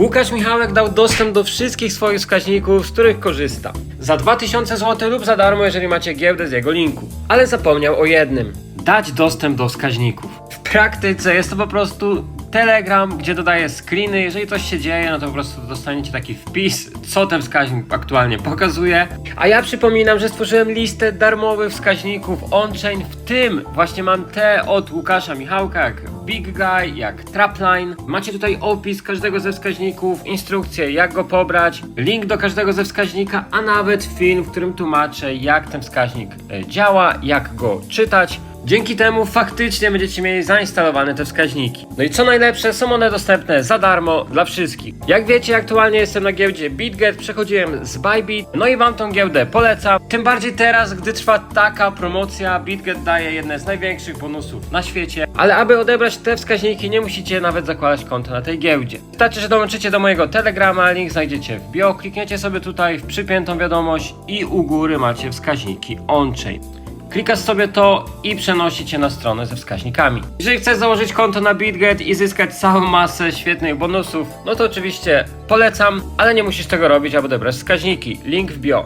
Łukasz Michałek dał dostęp do wszystkich swoich wskaźników, z których korzysta. Za 2000 zł lub za darmo, jeżeli macie giełdę z jego linku. Ale zapomniał o jednym. Dać dostęp do wskaźników. W praktyce jest to po prostu Telegram, gdzie dodaję screeny. Jeżeli coś się dzieje, no to po prostu dostaniecie taki wpis, co ten wskaźnik aktualnie pokazuje. A ja przypominam, że stworzyłem listę darmowych wskaźników on-chain, w tym właśnie mam te od Łukasza Michałka, Big Guy, jak Trapline. Macie tutaj opis każdego ze wskaźników, instrukcję jak go pobrać, link do każdego ze wskaźnika, a nawet film, w którym tłumaczę jak ten wskaźnik e, działa, jak go czytać. Dzięki temu faktycznie będziecie mieli zainstalowane te wskaźniki. No i co najlepsze, są one dostępne za darmo dla wszystkich. Jak wiecie, aktualnie jestem na giełdzie BitGet, przechodziłem z Bybit, no i wam tą giełdę polecam. Tym bardziej teraz, gdy trwa taka promocja, BitGet daje jedne z największych bonusów na świecie. Ale aby odebrać te wskaźniki, nie musicie nawet zakładać konta na tej giełdzie. Wystarczy, że dołączycie do mojego Telegrama, link znajdziecie w bio, klikniecie sobie tutaj w przypiętą wiadomość i u góry macie wskaźniki on-chain. Klikasz sobie to i przenosi cię na stronę ze wskaźnikami. Jeżeli chcesz założyć konto na BitGet i zyskać całą masę świetnych bonusów, no to oczywiście polecam, ale nie musisz tego robić, aby odebrać wskaźniki. Link w bio.